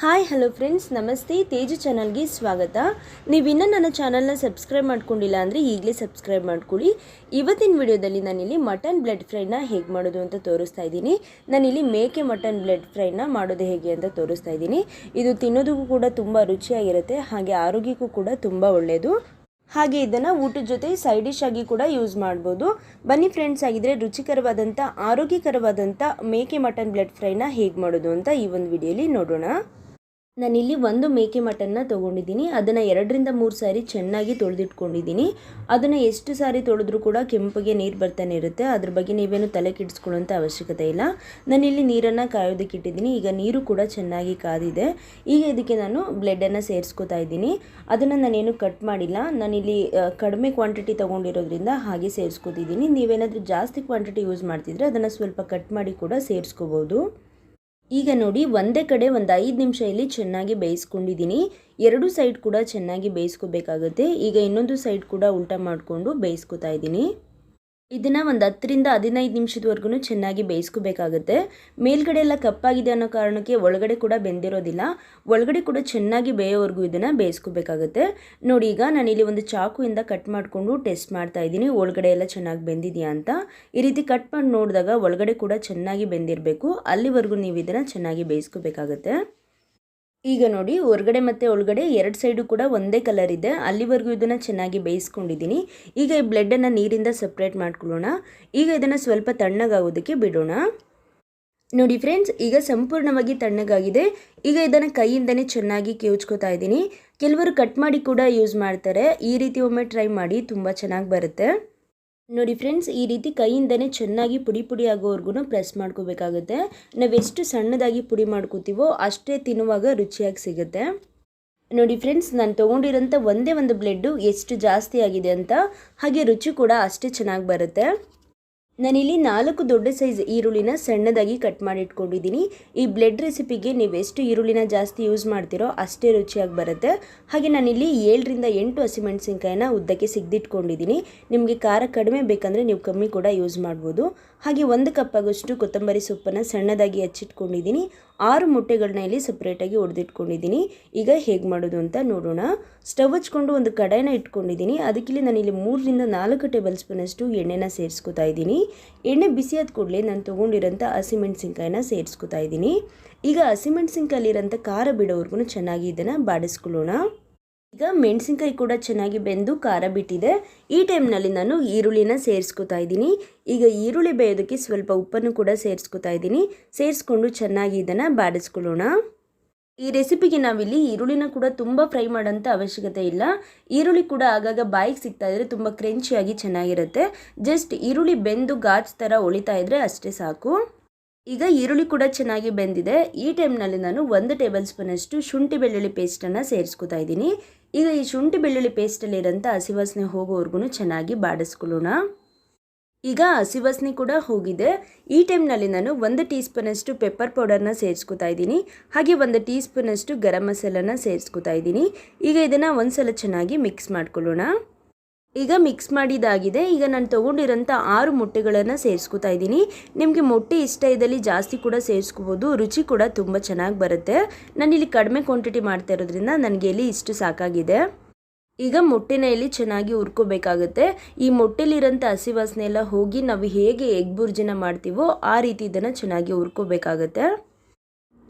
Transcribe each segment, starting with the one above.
Hi, hello friends, ನಮಸ್ತೆ. ತೇಜು ಚಾನಲ್ಗೆ ಸ್ವಾಗತ. ನೀವಿನ್ನೂ ನನ್ನ ಚಾನಲ್ನ ಸಬ್ಸ್ಕ್ರೈಬ್ ಮಾಡ್ಕೊಂಡಿಲ್ಲ ಅಂದರೆ ಈಗಲೇ ಸಬ್ಸ್ಕ್ರೈಬ್ ಮಾಡ್ಕೊಳ್ಳಿ. ಇವತ್ತಿನ ವಿಡಿಯೋದಲ್ಲಿ ನಾನಿಲ್ಲಿ ಮಟನ್ ಬ್ಲೆಡ್ ಫ್ರೈನ ಹೇಗೆ ಮಾಡೋದು ಅಂತ ತೋರಿಸ್ತಾ ಇದ್ದೀನಿ. ನಾನಿಲ್ಲಿ ಮೇಕೆ ಮಟನ್ ಬ್ಲಡ್ ಫ್ರೈನ ಮಾಡೋದು ಹೇಗೆ ಅಂತ ತೋರಿಸ್ತಾ ಇದ್ದೀನಿ. ಇದು ತಿನ್ನೋದಕ್ಕೂ ಕೂಡ ತುಂಬ ರುಚಿಯಾಗಿರುತ್ತೆ, ಹಾಗೆ ಆರೋಗ್ಯಕ್ಕೂ ಕೂಡ ತುಂಬ ಒಳ್ಳೆಯದು ಹಾಗೆ ಇದನ್ನು ಊಟದ ಜೊತೆ ಸೈಡ್ ಡಿಶ್ ಆಗಿ ಕೂಡ ಯೂಸ್ ಮಾಡ್ಬೋದು. ಬನ್ನಿ ಫ್ರೆಂಡ್ಸ್ ಆಗಿದ್ರೆ ರುಚಿಕರವಾದಂಥ ಆರೋಗ್ಯಕರವಾದಂಥ ಮೇಕೆ ಮಟನ್ ಬ್ಲಡ್ ಫ್ರೈನ ಹೇಗೆ ಮಾಡೋದು ಅಂತ ಈ ಒಂದು ವಿಡಿಯೋಲಿ ನೋಡೋಣ. ನಾನಿಲ್ಲಿ ಒಂದು ಮೇಕೆ ಮಟನ್ನ ತೊಗೊಂಡಿದ್ದೀನಿ. ಅದನ್ನು ಎರಡರಿಂದ ಮೂರು ಸಾರಿ ಚೆನ್ನಾಗಿ ತೊಳೆದಿಟ್ಕೊಂಡಿದ್ದೀನಿ. ಅದನ್ನು ಎಷ್ಟು ಸಾರಿ ತೊಳೆದ್ರೂ ಕೂಡ ಕೆಂಪಗೆ ನೀರು ಬರ್ತಾನೆ ಇರುತ್ತೆ. ಅದ್ರ ಬಗ್ಗೆ ನೀವೇನು ತಲೆ ಕೆಡಿಸ್ಕೊಳ್ಳೋಂಥ ಅವಶ್ಯಕತೆ ಇಲ್ಲ. ನಾನಿಲ್ಲಿ ನೀರನ್ನು ಕಾಯೋದಕ್ಕೆ ಇಟ್ಟಿದ್ದೀನಿ. ಈಗ ನೀರು ಕೂಡ ಚೆನ್ನಾಗಿ ಕಾದಿದೆ. ಈಗ ಇದಕ್ಕೆ ನಾನು ಬ್ಲೆಡನ್ನು ಸೇರಿಸ್ಕೊತಾ ಇದ್ದೀನಿ. ಅದನ್ನು ನಾನೇನು ಕಟ್ ಮಾಡಿಲ್ಲ. ನಾನಿಲ್ಲಿ ಕಡಿಮೆ ಕ್ವಾಂಟಿಟಿ ತೊಗೊಂಡಿರೋದ್ರಿಂದ ಹಾಗೆ ಸೇರಿಸ್ಕೊತಿದ್ದೀನಿ. ನೀವೇನಾದರೂ ಜಾಸ್ತಿ ಕ್ವಾಂಟಿಟಿ ಯೂಸ್ ಮಾಡ್ತಿದ್ರೆ ಅದನ್ನು ಸ್ವಲ್ಪ ಕಟ್ ಮಾಡಿ ಕೂಡ ಸೇರಿಸ್ಕೋಬೋದು. ಈಗ ನೋಡಿ, ಒಂದೇ ಕಡೆ ಒಂದು ಐದು ನಿಮಿಷ ಇಲ್ಲಿ ಚೆನ್ನಾಗಿ ಬೇಯಿಸ್ಕೊಂಡಿದ್ದೀನಿ. ಎರಡು ಸೈಡ್ ಕೂಡ ಚೆನ್ನಾಗಿ ಬೇಯಿಸ್ಕೋಬೇಕಾಗುತ್ತೆ. ಈಗ ಇನ್ನೊಂದು ಸೈಡ್ ಕೂಡ ಉಲ್ಟಾ ಮಾಡಿಕೊಂಡು ಬೇಯಿಸ್ಕೊತಾ ಇದ್ದೀನಿ. ಇದನ್ನು ಒಂದು ಹತ್ತರಿಂದ ಹದಿನೈದು ನಿಮಿಷದವರೆಗೂ ಚೆನ್ನಾಗಿ ಬೇಯಿಸ್ಕೋಬೇಕಾಗುತ್ತೆ. ಮೇಲ್ಗಡೆ ಎಲ್ಲ ಕಪ್ಪಾಗಿದೆ ಅನ್ನೋ ಕಾರಣಕ್ಕೆ ಒಳಗಡೆ ಕೂಡ ಬೆಂದಿರೋದಿಲ್ಲ. ಒಳಗಡೆ ಕೂಡ ಚೆನ್ನಾಗಿ ಬೇಯೋವರೆಗೂ ಇದನ್ನು ಬೇಯಿಸ್ಕೋಬೇಕಾಗುತ್ತೆ. ನೋಡಿ, ಈಗ ನಾನಿಲ್ಲಿ ಒಂದು ಚಾಕುವಿಂದ ಕಟ್ ಮಾಡಿಕೊಂಡು ಟೆಸ್ಟ್ ಮಾಡ್ತಾ ಇದ್ದೀನಿ. ಒಳಗಡೆ ಎಲ್ಲ ಚೆನ್ನಾಗಿ ಬೆಂದಿದೆಯಾ ಅಂತ. ಈ ರೀತಿ ಕಟ್ ಮಾಡಿ ನೋಡಿದಾಗ ಒಳಗಡೆ ಕೂಡ ಚೆನ್ನಾಗಿ ಬೆಂದಿರಬೇಕು. ಅಲ್ಲಿವರೆಗೂ ನೀವು ಇದನ್ನು ಚೆನ್ನಾಗಿ ಬೇಯಿಸ್ಕೋಬೇಕಾಗತ್ತೆ. ಈಗ ನೋಡಿ, ಹೊರಗಡೆ ಮತ್ತು ಒಳಗಡೆ ಎರಡು ಸೈಡು ಕೂಡ ಒಂದೇ ಕಲರ್ ಇದೆ. ಅಲ್ಲಿವರೆಗೂ ಇದನ್ನು ಚೆನ್ನಾಗಿ ಬೇಯಿಸ್ಕೊಂಡಿದ್ದೀನಿ. ಈಗ ಈ ಬ್ಲೆಡ್ಡನ್ನು ನೀರಿಂದ ಸಪ್ರೇಟ್ ಮಾಡ್ಕೊಳ್ಳೋಣ. ಈಗ ಇದನ್ನು ಸ್ವಲ್ಪ ತಣ್ಣಗಾಗೋದಕ್ಕೆ ಬಿಡೋಣ. ನೋಡಿ ಫ್ರೆಂಡ್ಸ್ ಈಗ ಸಂಪೂರ್ಣವಾಗಿ ತಣ್ಣಗಾಗಿದೆ. ಈಗ ಇದನ್ನು ಕೈಯಿಂದನೇ ಚೆನ್ನಾಗಿ ಕಿವುಚ್ಕೋತಾ ಇದ್ದೀನಿ. ಕೆಲವರು ಕಟ್ ಮಾಡಿ ಕೂಡ ಯೂಸ್ ಮಾಡ್ತಾರೆ. ಈ ರೀತಿ ಒಮ್ಮೆ ಟ್ರೈ ಮಾಡಿ ತುಂಬ ಚೆನ್ನಾಗಿ ಬರುತ್ತೆ. ನೋಡಿ ಫ್ರೆಂಡ್ಸ್ ಈ ರೀತಿ ಕೈಯಿಂದನೇ ಚೆನ್ನಾಗಿ ಪುಡಿ ಪುಡಿ ಆಗೋವರೆಗೂ ಪ್ರೆಸ್ ಮಾಡ್ಕೋಬೇಕಾಗುತ್ತೆ. ನಾವೆಷ್ಟು ಸಣ್ಣದಾಗಿ ಪುಡಿ ಮಾಡ್ಕೋತೀವೋ ಅಷ್ಟೇ ತಿನ್ನುವಾಗ ರುಚಿಯಾಗಿ ಸಿಗುತ್ತೆ. ನೋಡಿ ಫ್ರೆಂಡ್ಸ್ ನಾನು ತೊಗೊಂಡಿರೋಂಥ ಒಂದೇ ಒಂದು ಬ್ಲೆಡ್ಡು ಎಷ್ಟು ಜಾಸ್ತಿ ಆಗಿದೆ ಅಂತ ಹಾಗೆ ರುಚಿ ಕೂಡ ಅಷ್ಟೇ ಚೆನ್ನಾಗಿ ಬರುತ್ತೆ. ನಾನಿಲ್ಲಿ ನಾಲ್ಕು ದೊಡ್ಡ ಸೈಜ್ ಈರುಳ್ಳಿನ ಸಣ್ಣದಾಗಿ ಕಟ್ ಮಾಡಿ ಇಟ್ಕೊಂಡಿದ್ದೀನಿ ಈ ಬ್ಲೆಡ್ ರೆಸಿಪಿಗೆ ನೀವು ಎಷ್ಟು ಈರುಳ್ಳಿನ ಜಾಸ್ತಿ ಯೂಸ್ ಮಾಡ್ತೀರೋ ಅಷ್ಟೇ ರುಚಿಯಾಗಿ ಬರುತ್ತೆ. ಹಾಗೆ ನಾನಿಲ್ಲಿ ಏಳರಿಂದ ಎಂಟು ಹಸಿಮೆಣಸಿನ್ಕಾಯಿನ ಉದ್ದಕ್ಕೆ ಸಿಗ್ದಿಟ್ಕೊಂಡಿದ್ದೀನಿ. ನಿಮಗೆ ಖಾರ ಕಡಿಮೆ ಬೇಕಂದರೆ ನೀವು ಕಮ್ಮಿ ಕೂಡ ಯೂಸ್ ಮಾಡ್ಬೋದು. ಹಾಗೆ ಒಂದು ಕಪ್ ಆಗೋಷ್ಟು ಕೊತ್ತಂಬರಿ ಸೊಪ್ಪನ್ನು ಸಣ್ಣದಾಗಿ ಹಚ್ಚಿಟ್ಕೊಂಡಿದ್ದೀನಿ. ಆರು ಮೊಟ್ಟೆಗಳನ್ನ ಇಲ್ಲಿ ಸಪ್ರೇಟಾಗಿ ಹೊಡೆದಿಟ್ಕೊಂಡಿದ್ದೀನಿ ಈಗ ಹೇಗೆ ಮಾಡೋದು ಅಂತ ನೋಡೋಣ. ಸ್ಟವ್ ಹಚ್ಕೊಂಡು ಒಂದು ಕಡಾಯಿನ ಇಟ್ಕೊಂಡಿದ್ದೀನಿ. ಅದಕ್ಕಿಲ್ಲಿ ನಾನಿಲ್ಲಿ ಮೂರರಿಂದ ನಾಲ್ಕು ಟೇಬಲ್ ಸ್ಪೂನಷ್ಟು ಎಣ್ಣೆನ ಸೇರಿಸ್ಕೊತಾ ಇದ್ದೀನಿ. ಎಣ್ಣೆ ಬಿಸಿಯಾದ ಕೂಡಲೇ ನಾನು ತೊಗೊಂಡಿರೋಂಥ ಹಸಿಮೆಣ್ಸಿನ್ಕಾಯಿನ ಸೇರಿಸ್ಕೊತಾ ಇದ್ದೀನಿ. ಈಗ ಹಸಿಮೆಣ್ಸಿನ್ಕಾಯಲ್ಲಿರೋಂಥ ಖಾರ ಬಿಡೋವರೆಗೂ ಚೆನ್ನಾಗಿ ಇದನ್ನು ಬಾಡಿಸ್ಕೊಳ್ಳೋಣ. ಈಗ ಮೆಣಸಿನ್ಕಾಯಿ ಕೂಡ ಚೆನ್ನಾಗಿ ಬೆಂದು ಖಾರ ಬಿಟ್ಟಿದೆ. ಈ ಟೈಮ್ನಲ್ಲಿ ನಾನು ಈರುಳ್ಳಿನ ಸೇರಿಸ್ಕೊತಾ ಇದ್ದೀನಿ. ಈಗ ಈರುಳ್ಳಿ ಬೇಯೋದಕ್ಕೆ ಸ್ವಲ್ಪ ಉಪ್ಪನ್ನು ಕೂಡ ಸೇರಿಸ್ಕೊತಾ ಇದ್ದೀನಿ. ಸೇರಿಸ್ಕೊಂಡು ಚೆನ್ನಾಗಿ ಇದನ್ನು ಬಾಡಿಸ್ಕೊಳ್ಳೋಣ. ಈ ರೆಸಿಪಿಗೆ ನಾವಿಲ್ಲಿ ಈರುಳ್ಳಿನ ಕೂಡ ತುಂಬ ಫ್ರೈ ಮಾಡೋಂಥ ಅವಶ್ಯಕತೆ ಇಲ್ಲ. ಈರುಳ್ಳಿ ಕೂಡ ಆಗಾಗ ಬಾಯಿಗೆ ಸಿಗ್ತಾ ಇದ್ರೆ ತುಂಬ ಕ್ರೆಂಚಿಯಾಗಿ ಚೆನ್ನಾಗಿರುತ್ತೆ. ಜಸ್ಟ್ ಈರುಳ್ಳಿ ಬೆಂದು ಗಾಜ್ ಥರ ಉಳಿತಾ ಇದ್ರೆ ಅಷ್ಟೇ ಸಾಕು. ಈಗ ಈರುಳ್ಳಿ ಕೂಡ ಚೆನ್ನಾಗಿ ಬೆಂದಿದೆ. ಈ ಟೈಮ್ನಲ್ಲಿ ನಾನು ಒಂದು ಟೇಬಲ್ ಸ್ಪೂನಷ್ಟು ಶುಂಠಿ ಬೆಳ್ಳುಳ್ಳಿ ಪೇಸ್ಟನ್ನು ಸೇರಿಸ್ಕೊತಾ ಇದ್ದೀನಿ. ಈಗ ಈ ಶುಂಠಿ ಬೆಳ್ಳುಳ್ಳಿ ಪೇಸ್ಟಲ್ಲಿರೋಂಥ ಹಸಿವಾಸನೆ ಹೋಗೋವರೆಗೂ ಚೆನ್ನಾಗಿ ಬಾಡಿಸ್ಕೊಳ್ಳೋಣ. ಈಗ ಹಸಿವಾಸನೆ ಕೂಡ ಹೋಗಿದೆ. ಈ ಟೈಮ್ನಲ್ಲಿ ನಾನು ಒಂದು ಟೀ ಸ್ಪೂನಷ್ಟು ಪೆಪ್ಪರ್ ಪೌಡರ್ನ ಸೇರಿಸ್ಕೊತಾ ಇದ್ದೀನಿ. ಹಾಗೆ ಒಂದು ಟೀ ಸ್ಪೂನಷ್ಟು ಗರಂ ಮಸಾಲನ ಸೇರಿಸ್ಕೊತಾ ಇದ್ದೀನಿ. ಈಗ ಇದನ್ನು ಒಂದ್ಸಲ ಚೆನ್ನಾಗಿ ಮಿಕ್ಸ್ ಮಾಡ್ಕೊಳ್ಳೋಣ. ಈಗ ಮಿಕ್ಸ್ ಮಾಡಿದಾಗಿದೆ. ಈಗ ನಾನು ತೊಗೊಂಡಿರೋಂಥ ಆರು ಮೊಟ್ಟೆಗಳನ್ನು ಸೇರಿಸ್ಕೊತಾ ಇದ್ದೀನಿ. ನಿಮಗೆ ಮೊಟ್ಟೆ ಇಷ್ಟ ಇದ್ದಲ್ಲಿ ಜಾಸ್ತಿ ಕೂಡ ಸೇರಿಸ್ಕೋಬೋದು. ರುಚಿ ಕೂಡ ತುಂಬ ಚೆನ್ನಾಗಿ ಬರುತ್ತೆ. ನಾನಿಲ್ಲಿ ಕಡಿಮೆ ಕ್ವಾಂಟಿಟಿ ಮಾಡ್ತಾ ಇರೋದ್ರಿಂದ ನನಗೆ ಇಲ್ಲಿ ಇಷ್ಟು ಸಾಕಾಗಿದೆ. ಈಗ ಮೊಟ್ಟೆನ ಇಲ್ಲಿ ಚೆನ್ನಾಗಿ ಹುರ್ಕೋಬೇಕಾಗುತ್ತೆ. ಈ ಮೊಟ್ಟೆಲಿರೋಂಥ ಹಸಿ ವಾಸನೆ ಎಲ್ಲ ಹೋಗಿ ನಾವು ಹೇಗೆ ಎಗ್ ಬುರ್ಜಿನ ಮಾಡ್ತೀವೋ ಆ ರೀತಿ ಇದನ್ನು ಚೆನ್ನಾಗಿ ಹುರ್ಕೋಬೇಕಾಗತ್ತೆ.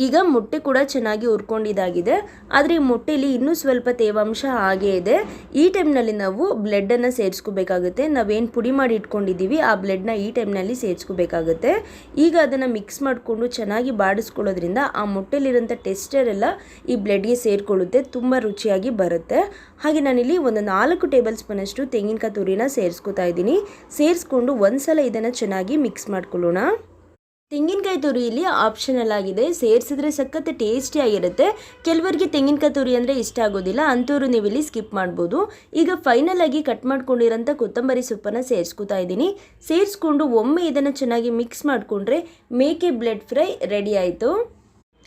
ಈಗ ಮೊಟ್ಟೆ ಕೂಡ ಚೆನ್ನಾಗಿ ಹುರ್ಕೊಂಡಿದ್ದಾಗಿದೆ ಆದರೆ ಈ ಮೊಟ್ಟೆಯಲ್ಲಿ ಇನ್ನೂ ಸ್ವಲ್ಪ ತೇವಾಂಶ ಹಾಗೇ ಇದೆ. ಈ ಟೈಮ್ನಲ್ಲಿ ನಾವು ಬ್ಲಡ್ಡನ್ನು ಸೇರಿಸ್ಕೋಬೇಕಾಗುತ್ತೆ. ನಾವೇನು ಪುಡಿ ಮಾಡಿ ಇಟ್ಕೊಂಡಿದ್ದೀವಿ, ಆ ಬ್ಲಡ್ನ ಈ ಟೈಮ್ನಲ್ಲಿ ಸೇರಿಸ್ಕೋಬೇಕಾಗುತ್ತೆ. ಈಗ ಅದನ್ನು ಮಿಕ್ಸ್ ಮಾಡಿಕೊಂಡು ಚೆನ್ನಾಗಿ ಬಾಡಿಸ್ಕೊಳ್ಳೋದ್ರಿಂದ ಆ ಮೊಟ್ಟೆಲಿರೋಂಥ ಟೆಸ್ಟರ್ ಎಲ್ಲ ಈ ಬ್ಲೆಡ್ಗೆ ಸೇರಿಕೊಳ್ಳುತ್ತೆ. ತುಂಬ ರುಚಿಯಾಗಿ ಬರುತ್ತೆ. ಹಾಗೆ ನಾನಿಲ್ಲಿ ಒಂದು ನಾಲ್ಕು ಟೇಬಲ್ ಸ್ಪೂನಷ್ಟು ತೆಂಗಿನಕಾಯಿ ತುರಿನ ಸೇರಿಸ್ಕೊತಾ ಇದ್ದೀನಿ. ಸೇರಿಸ್ಕೊಂಡು ಒಂದ್ಸಲ ಇದನ್ನು ಚೆನ್ನಾಗಿ ಮಿಕ್ಸ್ ಮಾಡ್ಕೊಳ್ಳೋಣ. ತೆಂಗಿನಕಾಯಿ ತುರಿ ಇಲ್ಲಿ ಆಪ್ಷನಲ್ ಆಗಿದೆ. ಸೇರಿಸಿದ್ರೆ ಸಖತ್ ಟೇಸ್ಟಿಯಾಗಿರುತ್ತೆ ಕೆಲವರಿಗೆ ತೆಂಗಿನಕಾಯಿ ತುರಿ ಅಂದರೆ ಇಷ್ಟ ಆಗೋದಿಲ್ಲ. ಅಂಥವ್ರು ನೀವು ಇಲ್ಲಿ ಸ್ಕಿಪ್ ಮಾಡ್ಬೋದು. ಈಗ ಫೈನಲ್ ಆಗಿ ಕಟ್ ಮಾಡ್ಕೊಂಡಿರೋಂಥ ಕೊತ್ತಂಬರಿ ಸೊಪ್ಪನ್ನು ಸೇರಿಸ್ಕೊತಾ ಇದ್ದೀನಿ. ಸೇರಿಸ್ಕೊಂಡು ಒಮ್ಮೆ ಇದನ್ನು ಚೆನ್ನಾಗಿ ಮಿಕ್ಸ್ ಮಾಡಿಕೊಂಡ್ರೆ ಮೇಕೆ ಬ್ಲೆಡ್ ಫ್ರೈ ರೆಡಿ ಆಯಿತು.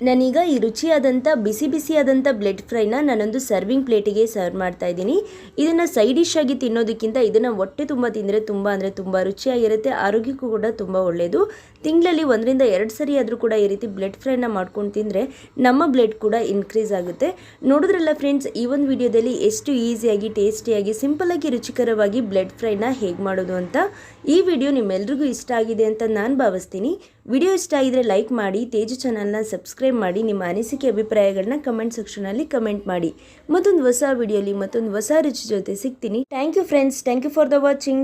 ನಾನೀಗ ಈ ರುಚಿಯಾದಂಥ, ಬಿಸಿ ಬಿಸಿಯಾದಂಥ ಬ್ಲೆಡ್ ಫ್ರೈನ ನಾನೊಂದು ಸರ್ವಿಂಗ್ ಪ್ಲೇಟಿಗೆ ಸರ್ವ್ ಮಾಡ್ತಾ ಇದ್ದೀನಿ. ಇದನ್ನು ಸೈಡ್ ಡಿಶ್ ಆಗಿ ತಿನ್ನೋದಕ್ಕಿಂತ ಇದನ್ನು ಹೊಟ್ಟೆ ತುಂಬ ತಿಂದರೆ ತುಂಬ ಅಂದರೆ ತುಂಬ ರುಚಿಯಾಗಿರುತ್ತೆ, ಆರೋಗ್ಯಕ್ಕೂ ಕೂಡ ತುಂಬ ಒಳ್ಳೆಯದು ತಿಂಗಳಲ್ಲಿ ಒಂದರಿಂದ ಎರಡು ಸರಿ ಆದರೂ ಕೂಡ ಈ ರೀತಿ ಬ್ಲೆಡ್ ಫ್ರೈನ ಮಾಡ್ಕೊಂಡು ತಿಂದರೆ ನಮ್ಮ ಬ್ಲೆಡ್ ಕೂಡ ಇನ್ಕ್ರೀಸ್ ಆಗುತ್ತೆ. ನೋಡಿದ್ರಲ್ಲ ಫ್ರೆಂಡ್ಸ್, ಈ ಒಂದು ವಿಡಿಯೋದಲ್ಲಿ ಎಷ್ಟು ಈಸಿಯಾಗಿ, ಟೇಸ್ಟಿಯಾಗಿ, ಸಿಂಪಲ್ಲಾಗಿ, ರುಚಿಕರವಾಗಿ ಬ್ಲೆಡ್ ಫ್ರೈನ ಹೇಗೆ ಮಾಡೋದು ಅಂತ ಈ ವಿಡಿಯೋ ನಿಮ್ಮೆಲ್ರಿಗೂ ಇಷ್ಟ ಆಗಿದೆ ಅಂತ ನಾನು ಭಾವಿಸ್ತೀನಿ. ವಿಡಿಯೋ ಇಷ್ಟ ಆಗಿದ್ರೆ ಲೈಕ್ ಮಾಡಿ, ತೇಜು ಚಾನಲ್ನ ಸಬ್ಸ್ಕ್ರೈಬ್ ಮಾಡಿ, ನಿಮ್ಮ ಅನಿಸಿಕೆ ಅಭಿಪ್ರಾಯಗಳನ್ನ ಕಮೆಂಟ್ ಸೆಕ್ಷನಲ್ಲಿ ಕಮೆಂಟ್ ಮಾಡಿ. ಮತ್ತೊಂದು ಹೊಸ ವಿಡಿಯೋಲಿ ಮತ್ತೊಂದು ಹೊಸ ರುಚಿ ಜೊತೆ ಸಿಗ್ತೀನಿ. Thank you friends thank you for the watching